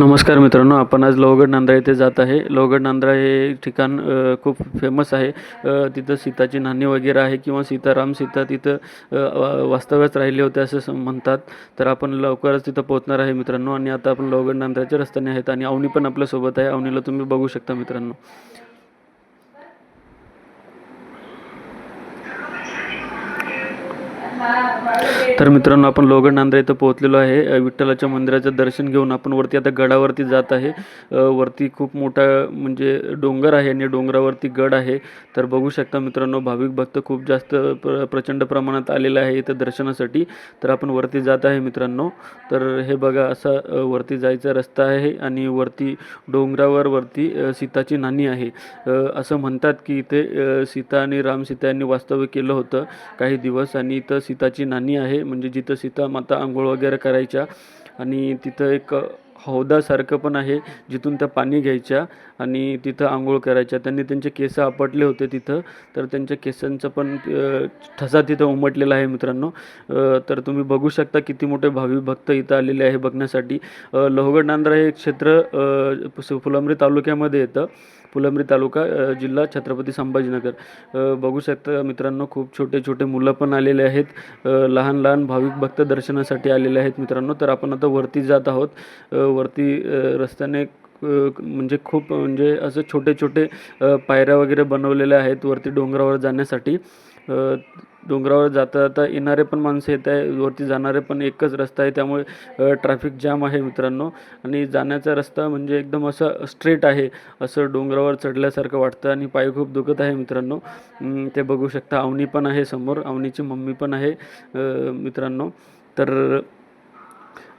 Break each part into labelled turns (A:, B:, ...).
A: नमस्कार मित्रांनो आपण आज लोहगड नांद्रा येथे जात आहे. लोहगड नांद्रा हे ठिकाण खूप फेमस आहे. तिथं सीताची नाणी वगैरे आहे किंवा सीताराम सीता तिथं वास्तव्यात वा- राहिले होते असं म्हणतात. तर आपण लवकरच तिथं पोहोचणार आहे मित्रांनो. आणि आता आपण लोहगड नांद्राच्या रस्त्याने आहेत आणि अवनी पण आपल्यासोबत आहे. अवनीला तुम्ही बघू शकता मित्रांनो. तर मित्रांनो आपण लोहगड नांद्रा इथं पोहोचलेलो आहे. विठ्ठलाच्या मंदिराचं दर्शन घेऊन आपण वरती आता गडावरती जात आहे. वरती खूप मोठा म्हणजे डोंगर आहे आणि डोंगरावरती गड आहे. तर बघू शकता मित्रांनो भाविक भक्त खूप जास्त प्र प्रचंड प्रमाणात आलेला आहे इथं दर्शनासाठी. तर आपण वरती जात आहे मित्रांनो. तर हे बघा असा वरती जायचा रस्ता आहे आणि वरती डोंगरावर वरती सीताची नाणी आहे. असं म्हणतात की इथे सीता आणि राम सीता यांनी वास्तव्य केलं होतं काही दिवस आणि इथं सीताची नाणी आहे म्हणजे जिथं सीता माता आंघोळ वगैरे करायच्या आणि तिथं एक हौदासारखं पण आहे जिथून त्या पाणी घ्यायच्या आणि तिथं आंघोळ करायच्या. त्यांनी त्यांचे केस आपटले होते तिथं तर त्यांच्या केसांचं पण ठसा तिथं उमटलेला आहे मित्रांनो. तर तुम्ही बघू शकता किती मोठे भावी भक्त इथं आलेले आहे बघण्यासाठी. लोहगड नांद्रा हे क्षेत्र फुलंब्री तालुक्यामध्ये येतं. फुलंब्री तालुका जिल्हा छत्रपती संभाजीनगर. बघू शकता मित्रांनो खूप छोटे छोटे मुलं पण आलेले आहेत. लहान लहान भाविक भक्त दर्शनासाठी आलेले आहेत मित्रांनो. तर आपण आता वरती जात आहोत. वरती रस्त्याने म्हणजे खूप म्हणजे असं छोटे छोटे पायऱ्या वगैरे बनवलेल्या आहेत वरती डोंगरावर जाण्यासाठी. डोंगरावर जाता जाता येणारे पण माणसं येत आहे. वरती जाणारे पण एकच रस्ता आहे. त्यामुळे ट्रॅफिक जाम आहे मित्रांनो. आणि जाण्याचा रस्ता म्हणजे एकदम असा स्ट्रेट आहे. असं डोंगरावर चढल्यासारखं वाटतं आणि पाय खूप दुखत आहे मित्रांनो. ते बघू शकता. अवनी पण आहे समोर. अवनीची मम्मी पण आहे मित्रांनो. तर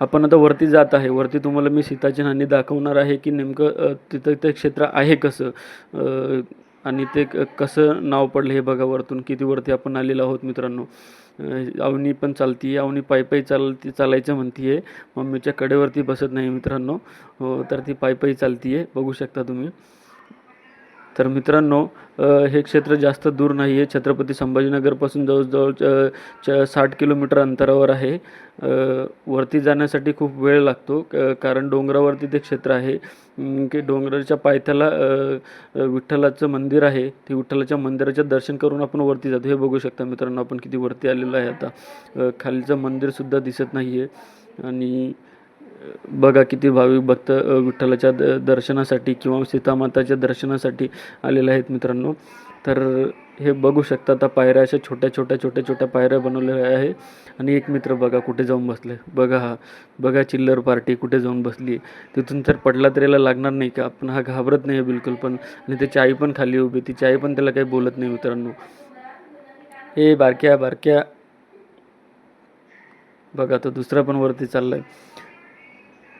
A: आपण आता वरती जात आहे. वरती तुम्हाला मी सीताची नाणी दाखवणार आहे की नेमकं तिथं ते क्षेत्र आहे कसं? आणि ते क- कसं नाव पडलं हे बघा वरतून किती वरती आपण आलेलो आहोत मित्रांनो. अवनी पण चालती अवनी पायी पायी चालती चालायचं म्हणती आहे मम्मीच्या कडेवरती बसत नाही मित्रांनो. हो तर ती पायी पायी चालती आहे बघू शकता तुम्ही. तर मित्रांनो हे क्षेत्र जास्त दूर नाही आहे. छत्रपती संभाजीनगरपासून जवळजवळ च च साठ किलोमीटर अंतरावर आहे. वरती जाण्यासाठी खूप वेळ लागतो क कारण डोंगरावरती ते क्षेत्र आहे. की डोंगराच्या पायथ्याला विठ्ठलाचं मंदिर आहे. ते विठ्ठलाच्या मंदिराच्या दर्शन करून आपण वरती जातो. हे बघू शकता मित्रांनो आपण किती वरती आलेलो आहे आता. खालीचं मंदिरसुद्धा दिसत नाही आहे आणि बघा किती भाविक भक्त विठ्ठलाच्या द दर्शनासाठी किंवा सीतामाताच्या दर्शनासाठी आलेले आहेत मित्रांनो. तर हे बघू शकता आता पायऱ्या अशा छोट्या छोट्या छोट्या छोट्या पायऱ्या बनवलेल्या आहे. आणि एक मित्र बघा कुठे जाऊन बसले. बघा हा बघा चिल्लर पार्टी कुठे जाऊन बसली. तिथून तर पडला तर याला लागणार नाही का? आपण हा घाबरत नाही आहे बिलकुल पण. आणि त्याची आई पण खाली उभी तिची आई पण त्याला काही बोलत नाही मित्रांनो. हे बारक्या बारक्या. बघा तो दुसरा पण वरती चाललाय.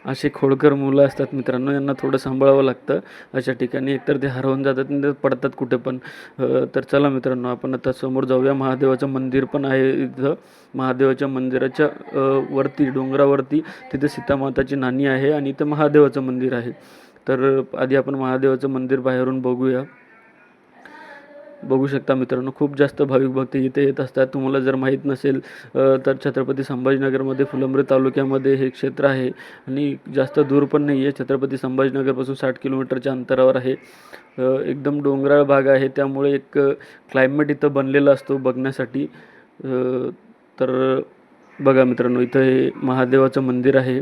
A: असे खोडकर मुलं असतात मित्रांनो यांना थोडं सांभाळावं लागतं. अशा ठिकाणी एकतर ते हरवून जातात आणि ते पडतात कुठे पण. तर चला मित्रांनो आपण आता समोर जाऊया. महादेवाचं मंदिर पण आहे इथं. महादेवाच्या मंदिराच्या वरती डोंगरावरती तिथे सीतामाताची नाणी आहे आणि इथं महादेवाचं मंदिर आहे. तर आधी आपण महादेवाचं मंदिर बाहेरून बघूया. बघू शकता मित्रांनो खूप जास्त भाविक भक्त इथे येत असतात. तुम्हाला जर माहीत नसेल तर छत्रपती संभाजीनगरमध्ये फुलंब्री तालुक्यामध्ये हे क्षेत्र आहे आणि जास्त दूर पण नाही आहे. छत्रपती संभाजीनगरपासून साठ किलोमीटरच्या अंतरावर आहे. एकदम डोंगराळ भाग आहे. त्यामुळे एक क्लायमेट इथं बनलेला असतो बघण्यासाठी. तर बघा मित्रांनो इथं हे महादेवाचं मंदिर आहे.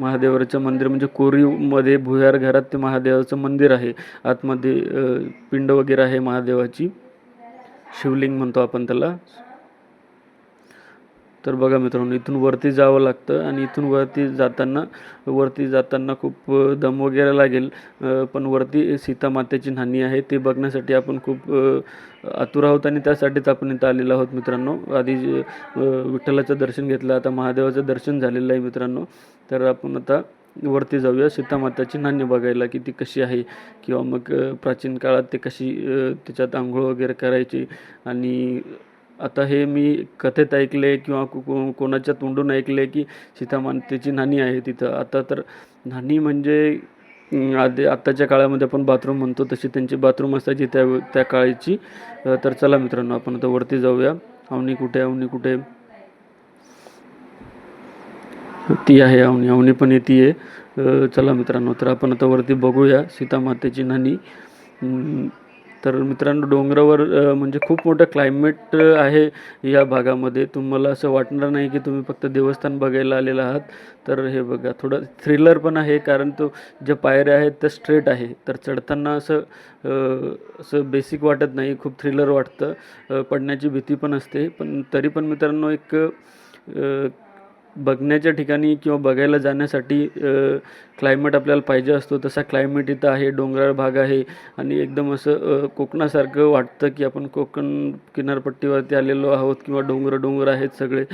A: महादेवाचं मंदिर म्हणजे कोरीवमध्ये भुयार घरात ते महादेवाचं मंदिर आहे. आतमध्ये पिंड वगैरे आहे महादेवाची. शिवलिंग म्हणतो आपण त्याला. तर बघा मित्रांनो इथून वरती जावं लागतं आणि इथून वरती जाताना वरती जाताना खूप दम वगैरे लागेल. पण वरती सीतामातेची नाणी आहे ते बघण्यासाठी आपण खूप आतुर आहोत आणि त्यासाठीच आपण इथं आलेलो आहोत मित्रांनो. आधी विठ्ठलाचं दर्शन घेतलं आता महादेवाचं दर्शन झालेलं आहे मित्रांनो. तर आपण आता वरती जाऊया. सीतामाताची नाणी बघायला की ती कशी आहे किंवा मग प्राचीन काळात ते कशी त्याच्यात आंघोळ वगैरे करायची आणि आता हे मी कथेत ऐकले किंवा को को- कोणाच्या तोंडून ऐकले की सीतामातेची नाणी आहे तिथं. आता तर नाणी म्हणजे आधी आत्ताच्या काळामध्ये आपण बाथरूम म्हणतो तशी त्यांची बाथरूम असायची त्या त्या काळाची. तर चला मित्रांनो आपण आता वरती जाऊया. अवनी कुठे अवनी कुठे? ती आहे अवनी अवनी पण येते. आहे चला मित्रांनो तर आपण आता वरती बघूया सीतामातेची नाणी. तर मित्रांनो डोंगरावर म्हणजे खूप मोठं क्लायमेट आहे या भागामध्ये. तुम्हाला असं वाटणार नाही की तुम्ही फक्त देवस्थान बघायला आलेला आहात. तर हे बघा थोडं थ्रिलर पण आहे कारण तो ज्या पायऱ्या आहेत त्या स्ट्रेट आहे. तर चढताना असं असं बेसिक वाटत नाही खूप थ्रिलर वाटतं. पडण्याची भीती पण असते. पण तरी पण मित्रांनो एक बघण्याच्या ठिकाणी किंवा बघायला जाण्यासाठी क्लायमेट आपल्याला पाहिजे असतो तसा क्लायमेट इथं आहे डोंगराळ भाग आहे आणि एकदम असं कोकणासारखं वाटतं की आपण कोकण किनारपट्टीवरती आलेलो आहोत किंवा डोंगर डोंगर आहेत सगळे.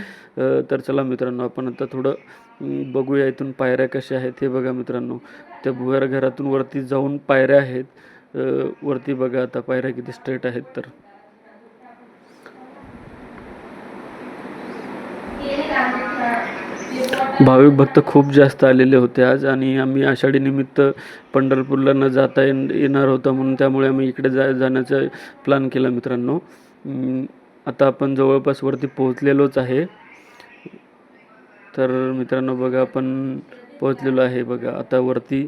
A: तर चला मित्रांनो आपण आता थोडं बघूया इथून पायऱ्या कशा आहेत हे बघा मित्रांनो. त्या भुयार घरातून वरती जाऊन पायऱ्या आहेत. वरती बघा आता पायऱ्या किती स्ट्रेट आहेत तर. भाविक भक्त खूप जास्त आलेले होते आज आणि आम्ही आषाढी निमित्त पंढरपूरला न जाता येन येणार होतं म्हणून त्यामुळे आम्ही इकडे जा जाण्याचा प्लॅन केला मित्रांनो. आता आपण जवळपास वरती पोहोचलेलोच आहे. तर मित्रांनो बघा आपण पोहोचलेलो आहे बघा. आता वरती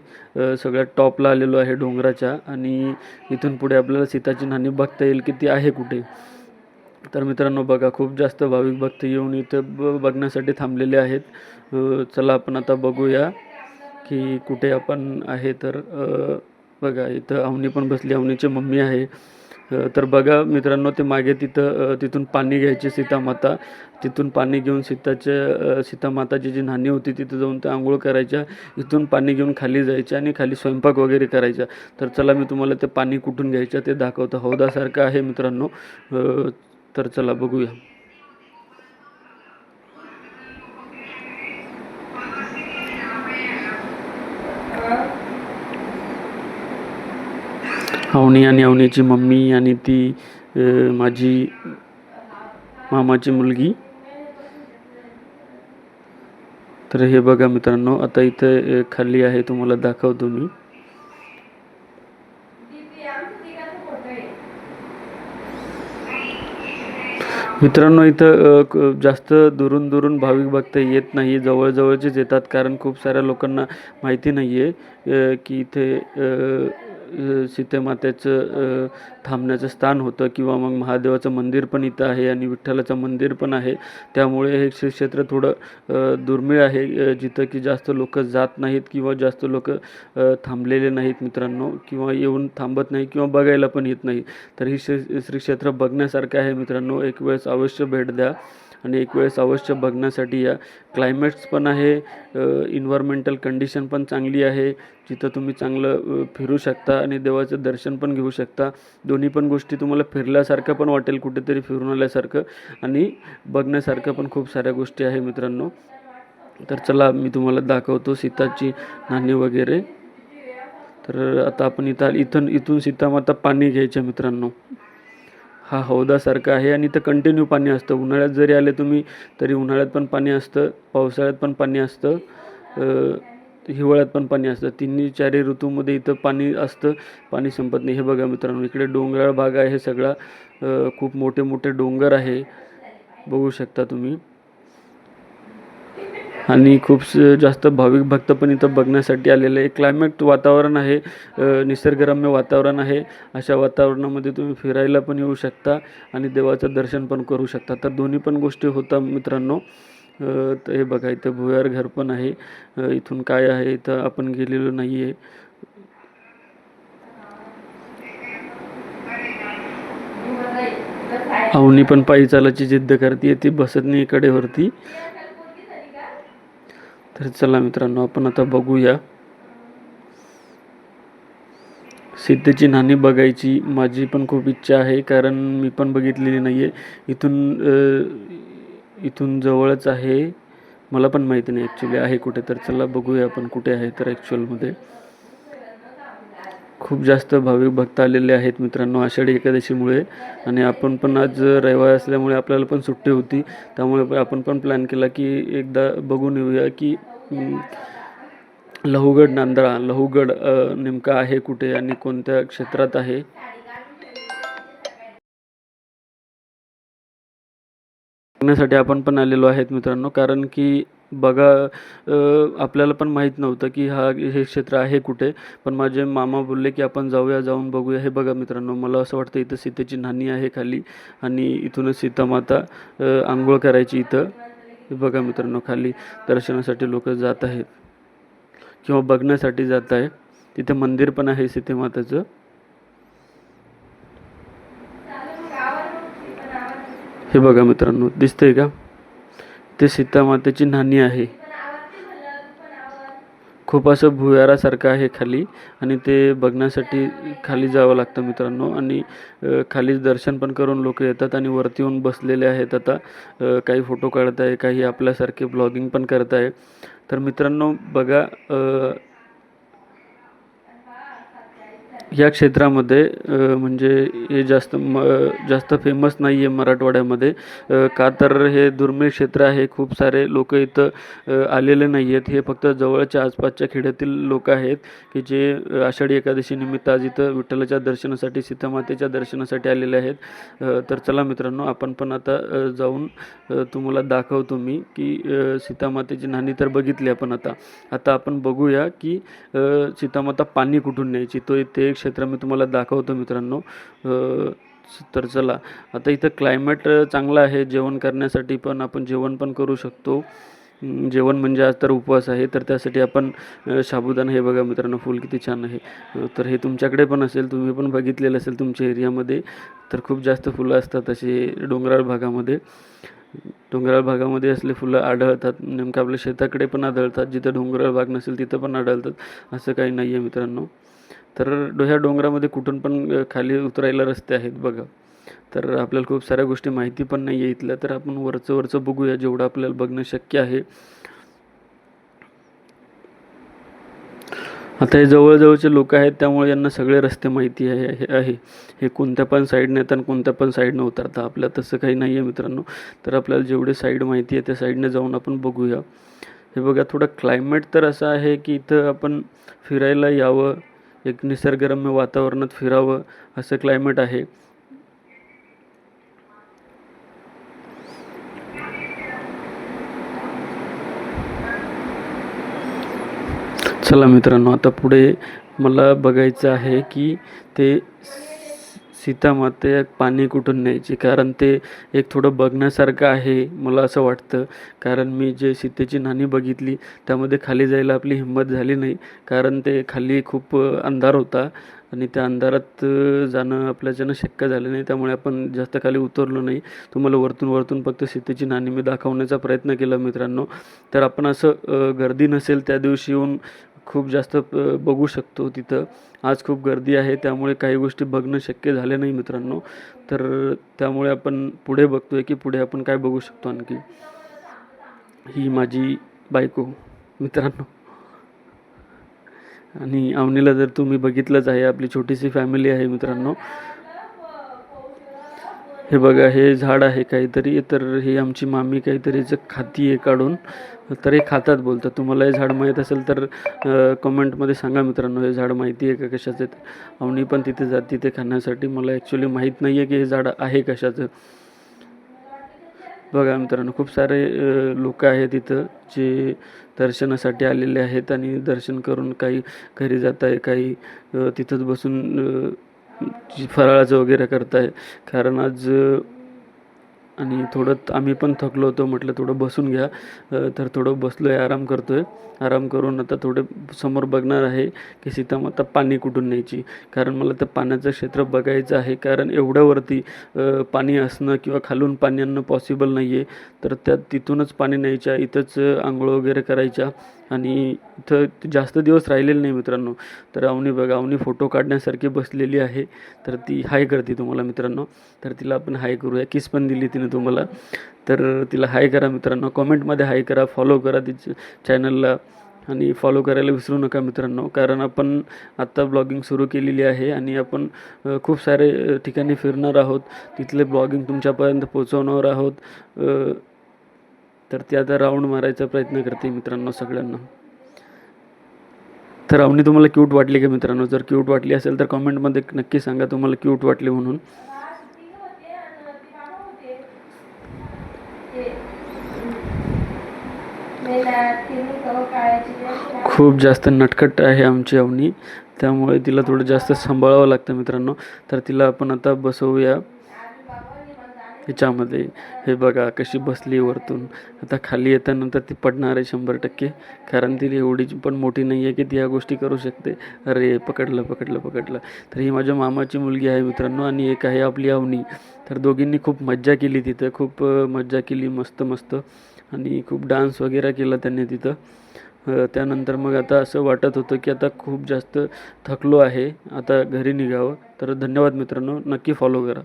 A: सगळ्यात टॉपला आलेलो आहे डोंगराच्या आणि इथून पुढे आपल्याला सीताची नाणी बघता येईल की ती आहे कुठे. तर मित्रांनो बघा खूप जास्त भाविक भक्त येऊन इथे ब बघण्यासाठी थांबलेले आहेत. चला आपण आता बघूया की कुठे आपण आहे तर बघा इथं अवनी पण बसली अवनीची मम्मी आहे. तर बघा मित्रांनो ते मागे तिथं तिथून पाणी घ्यायचे सीतामाता. तिथून पाणी घेऊन सीताच्या सीतामाताची जी नाणी होती तिथं जाऊन त्या आंघोळ करायच्या. इथून पाणी घेऊन खाली जायच्या आणि खाली स्वयंपाक वगैरे करायचा. तर चला मी तुम्हाला ते पाणी कुठून घ्यायचं ते दाखवतो. हौदासारखं आहे मित्रांनो. तर चला बघूया. अवनी आणि अवनीची मम्मी आणि ती माझी मामाची मुलगी. तर हे बघा मित्रांनो आता इथं खाली आहे तुम्हाला दाखवतो मी. मित्रांनो इथं क- जास्त दुरून दुरून भाविक भक्त येत नाही जवळजवळचेच येतात कारण खूप साऱ्या लोकांना माहिती नाही आहे की इथे सीतेमातेचं थांबण्याचं स्थान होतं किंवा मग महादेवाचं मंदिर पण इथं आहे आणि विठ्ठलाचं मंदिर पण आहे. त्यामुळे हे क्षेत्र थोडं दुर्मिळ आहे. जिथं की जास्त लोक जात नाहीत किंवा जास्त लोक थांबलेले नाहीत मित्रांनो किंवा येऊन थांबत नाही किंवा बघायला पण येत नाही. तर ही श्री श्री क्षेत्र बघण्यासारखं आहे मित्रांनो. एक वेळेस अवश्य भेट द्या. आणि एक वेळेस अवश्य बघण्यासाठी या क्लायमेट्स पण आहे इन्व्हायरमेंटल कंडिशन पण चांगली आहे जिथं तुम्ही चांगलं फिरू शकता आणि देवाचं दर्शन पण घेऊ शकता. दोन्ही पण गोष्टी तुम्हाला फिरल्यासारखं पण वाटेल कुठेतरी फिरून आल्यासारखं आणि बघण्यासारखं पण खूप साऱ्या गोष्टी आहे मित्रांनो. तर चला मी तुम्हाला दाखवतो सीताची नाणी वगैरे. तर आता आपण इथं इथून इथून सीतामाता पाणी घ्यायचं मित्रांनो. हा हौदासारखा आहे आणि इथं कंटिन्यू पाणी असतं. उन्हाळ्यात जरी आले तुम्ही तरी उन्हाळ्यात पण पाणी असतं पावसाळ्यात पण पाणी असतं हिवाळ्यात पण पाणी असतं. तिन्ही चारही ऋतूमध्ये इथं पाणी असतं पाणी संपत नाही. हे बघा मित्रांनो इकडे डोंगराळ भाग आहे सगळा. खूप मोठे मोठे डोंगर आहे. बघू शकता तुम्ही. आणि खूप स- जास्त भाविक भक्त पण इथं बघण्यासाठी आलेले आहे क्लायमेट वातावरण आहे निसर्गरम्य वातावरण आहे. अशा वातावरणामध्ये तुम्ही फिरायला पण येऊ शकता आणि देवाचं दर्शन पण करू शकता. तर दोन्ही पण गोष्टी होतात मित्रांनो. तर हे बघा इथं भुयार घर पण आहे. इथून काय आहे? इथं आपण गेलेलो नाही आहे अवनी पण पायी चालायची जिद्द करते ती बसत नाही कडेवरती तर चला मित्रांनो आपण आता बघूया. सिद्धची नाणी बघायची माझी पण खूप इच्छा आहे कारण मी पण बघितलेली नाही आहे इथून इथून जवळच आहे. मला पण माहिती नाही ॲक्च्युली आहे कुठे तर चला बघूया आपण कुठे आहे तर ॲक्च्युअलमध्ये खूप जास्त भाविक भक्त आलेले आहेत मित्रांनो आषाढी एकादशीमुळे. आणि आपण पण आज रविवार असल्यामुळे आपल्याला पण सुट्टी होती. त्यामुळे आपण पण प्लॅन केला की एकदा बघून येऊया की लहुगड नांदळा लहुगड नेमका आहे कुठे आणि कोणत्या क्षेत्रात आहे? बघण्यासाठी आपण पण आलेलो आहेत मित्रांनो. कारण की बघा आपल्याला पण माहीत नव्हतं की हा हे क्षेत्र आहे कुठे. पण माझे मामा बोलले की आपण जाऊया जाऊन बघूया. हे बघा मित्रांनो मला असं वाटतं इथं सीतेची नाणी आहे खाली आणि इथूनच सीतामाता आंघोळ करायची इथं. हे बघा मित्रांनो खाली दर्शनासाठी लोक जात आहेत किंवा बघण्यासाठी जात आहे तिथे मंदिर पण आहे सीतेमाताचं. हे बघा मित्रांनो दिसतंय का? ते सीतामातेची नाणी आहे. खूप असं भुयारासारखं आहे खाली आणि ते बघण्यासाठी खाली जावं लागतं मित्रांनो. आणि खाली दर्शन पण करून लोक येतात आणि वरती येऊन बसलेले आहेत आता. काही फोटो काढत आहे काही आपल्यासारखे ब्लॉगिंग पण करत आहे तर मित्रांनो बघा या क्षेत्रामध्ये म्हणजे हे जास्त म जास्त फेमस नाही आहे मराठवाड्यामध्ये का तर हे दुर्मिळ क्षेत्र आहे खूप सारे लोक इथं आलेले नाही आहेत हे फक्त जवळच्या आसपासच्या खेड्यातील लोक आहेत की जे आषाढी एकादशी निमित्त आज इथं विठ्ठलाच्या दर्शनासाठी सीतामातेच्या दर्शनासाठी आलेले आहेत. तर चला मित्रांनो आपण पण आता जाऊन तुम्हाला दाखवतो मी की सीतामातेची नाणी तर बघितली आपण आता. आता आपण बघूया की सीतामाता पाणी कुठून न्यायची? तो इथे एक क्षेत्र मी तुम्हाला दाखवतो मित्रांनो. तर चला आता इथं क्लायमेट चांगलं आहे जेवण करण्यासाठी पण आपण जेवण पण करू शकतो. जेवण म्हणजे आज तर उपवास आहे तर त्यासाठी आपण अ, साबुदाणा हे बघा मित्रांनो फूल किती छान आहे. तर हे तुमच्याकडे पण असेल तुम्ही पण बघितलेलं असेल तुमच्या एरियामध्ये तर खूप जास्त फुलं असतात असे डोंगराळ भागामध्ये. डोंगराळ भागामध्ये असले फुलं आढळतात नेमकं आपल्या शेताकडे पण आढळतात जिथं डोंगराळ भाग नसेल तिथं पण आढळतात असं काही नाही आहे मित्रांनो. तर डो- ह्या डोंगरामध्ये कुठून पण खाली उतरायला रस्ते आहेत बघा. तर आपल्याला खूप साऱ्या गोष्टी माहिती पण नाही आहे इथल्या तर आपण वरचं वरचं बघूया जेवढं आपल्याला बघणं शक्य आहे. आता हे जवळजवळचे लोक आहेत त्यामुळे यांना सगळे रस्ते माहिती आहे हे आहे. हे कोणत्या पण साईडने येतात आणि कोणत्या पण साईडनं उतरतात. आपल्या तसं काही नाही आहे मित्रांनो. तर आपल्याला जेवढे साईड माहिती आहे त्या साईडने जाऊन आपण बघूया. हे बघा थोडं क्लायमेट तर असं आहे की इथं आपण फिरायला यावं. एक निसर्गरम्य वातावरणात फिरावं असं क्लायमेट आहे. चला मित्रांनो आता पुढे मला बघायचं आहे की ते सीतामाते पाणी कुठून न्यायचे? कारण ते एक थोडं बघण्यासारखं आहे मला असं वाटतं. कारण मी जे सीतेची नाणी बघितली त्यामध्ये खाली जायला आपली हिंमत झाली नाही. कारण ते खाली खूप अंधार होता आणि त्या अंधारात जाणं आपल्याच्यानं शक्य झालं नाही त्यामुळे आपण जास्त खाली उतरलो नाही. तुम्हाला वरतून वरतून फक्त सीतेची नाणी मी दाखवण्याचा प्रयत्न केला मित्रांनो. तर आपण असं गर्दी नसेल त्या दिवशी येऊन खूप जास्त बघू शकतो तिथं. आज खूप गर्दी आहे त्यामुळे काही गोष्टी बघणं शक्य झाले नाही मित्रांनो. तर त्यामुळे आपण पुढे बघतोय की पुढे आपण काय बघू शकतो आणखी. ही माझी बायको मित्रांनो. आणि अवनीला जर तुम्ही बघितलंच आहे आपली छोटीशी फॅमिली आहे मित्रांनो. हे बघा हे झाड आहे काहीतरी तर हे आमची मामी काहीतरी जे खाती आहे काढून. तर हे खातात बोलतात. तुम्हाला हे झाड माहीत असेल तर कमेंटमध्ये सांगा मित्रांनो हे झाड माहिती आहे का कशाचं आहे? ते. अवनी पण तिथे जाते तिथे खाण्यासाठी. मला ॲक्च्युली माहीत नाही आहे की हे झाड आहे कशाचं. बघा मित्रांनो खूप सारे लोक आहेत तिथं जे दर्शनासाठी आलेले आहेत आणि दर्शन करून काही घरी जात आहे काही तिथंच बसून फराळाचं वगैरे करताय. कारण आज आणि थोडं आम्ही पण थकलो होतो म्हटलं थोडं बसून घ्या. तर थोडं बसलो आहे आराम करतो आहे आराम करून आता थोडे समोर बघणार आहे की सीतामाता पाणी कुठून न्यायची. कारण मला त्या पाण्याचं क्षेत्र बघायचं आहे. कारण एवढ्यावरती पाणी असणं किंवा खालून पाणी आणणं पॉसिबल नाही आहे तर त्यात तिथूनच पाणी न्यायच्या इथंच आंघोळ वगैरे करायच्या. आणि इथं जास्त दिवस राहिलेले नाही मित्रांनो. तर अवनी बघा अवनी फोटो काढण्यासारखी बसलेली आहे. तर ती हाय करते तुम्हाला मित्रांनो. तर तिला आपण हाय करूया. किस पण दिली तिने तुम्हाला. तर तिला हाय करा मित्रांनो. कॉमेंटमध्ये हाय करा. फॉलो करा तिच्या चॅनलला आणि फॉलो करायला विसरू नका मित्रांनो. कारण आपण आत्ता ब्लॉगिंग सुरू केलेली आहे आणि आपण खूप सारे ठिकाणी फिरणार आहोत. तिथले ब्लॉगिंग तुमच्यापर्यंत पोचवणार आहोत. तर ती आता राऊंड मारायचा प्रयत्न करते मित्रांनो सगळ्यांना. तर अवनी तुम्हाला क्यूट वाटली का मित्रांनो? जर क्यूट वाटली असेल तर कॉमेंटमध्ये नक्की सांगा तुम्हाला क्यूट वाटली म्हणून. खूप जास्त नटखट आहे आमची अवनी. त्यामुळे तिला थोडं जास्त सांभाळावं लागतं मित्रांनो. तर तिला आपण आता बसवूया. ह्याच्यामध्ये हे बघा कशी बसली वरतून. आता खाली येतानंतर ती पडणार आहे शंभर टक्के. कारण ती एवढी पण मोठी नाही आहे की ती ह्या गोष्टी करू शकते. अरे पकडलं पकडलं पकडलं. तर ही माझ्या मामाची मुलगी आहे मित्रांनो आणि एक आहे आपली अवनी. तर दोघींनी खूप मज्जा केली तिथं. खूप मज्जा केली. मस्त मस्त. आणि खूप डान्स वगैरे केला त्यांनी तिथं. त्यानंतर मग आता असं वाटत होतं की आता खूप जास्त थकलो आहे. आता घरी निघावं. तर धन्यवाद मित्रांनो. नक्की फॉलो करा.